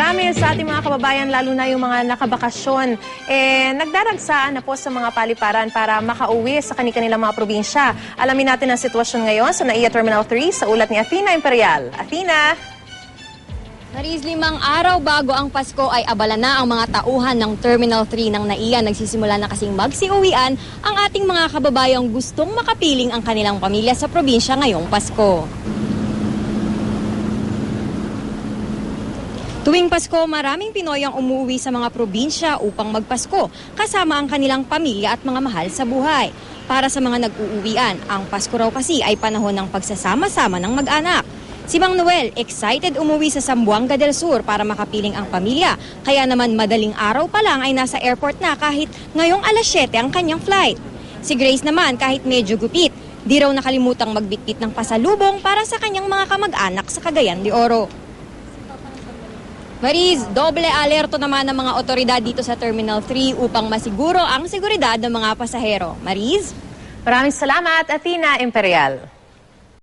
Marami sa ating mga kababayan, lalo na yung mga nakabakasyon, eh, nagdaragsaan na po sa mga paliparan para makauwi sa kanilang mga probinsya. Alamin natin ang sitwasyon ngayon sa NAIA Terminal 3 sa ulat ni Athena Imperial. Athena! Maris, limang araw bago ang Pasko ay abala na ang mga tauhan ng Terminal 3 ng NAIA. Nagsisimula na kasing magsiuwian ang ating mga kababayang gustong makapiling ang kanilang pamilya sa probinsya ngayong Pasko. Tuwing Pasko, maraming Pinoy ang umuwi sa mga probinsya upang magpasko kasama ang kanilang pamilya at mga mahal sa buhay. Para sa mga nag-uuwian, ang Pasko raw kasi ay panahon ng pagsasama-sama ng mag-anak. Si Mang Noel, excited umuwi sa Zamboanga del Sur para makapiling ang pamilya. Kaya naman madaling araw pa lang ay nasa airport na kahit ngayong alas 7 ang kanyang flight. Si Grace naman kahit medyo gupit, di raw nakalimutang magbitbit ng pasalubong para sa kanyang mga kamag-anak sa Cagayan de Oro. Maris, doble alerto naman ng mga otoridad dito sa Terminal 3 upang masiguro ang seguridad ng mga pasahero. Maris? Maraming salamat, Athena Imperial.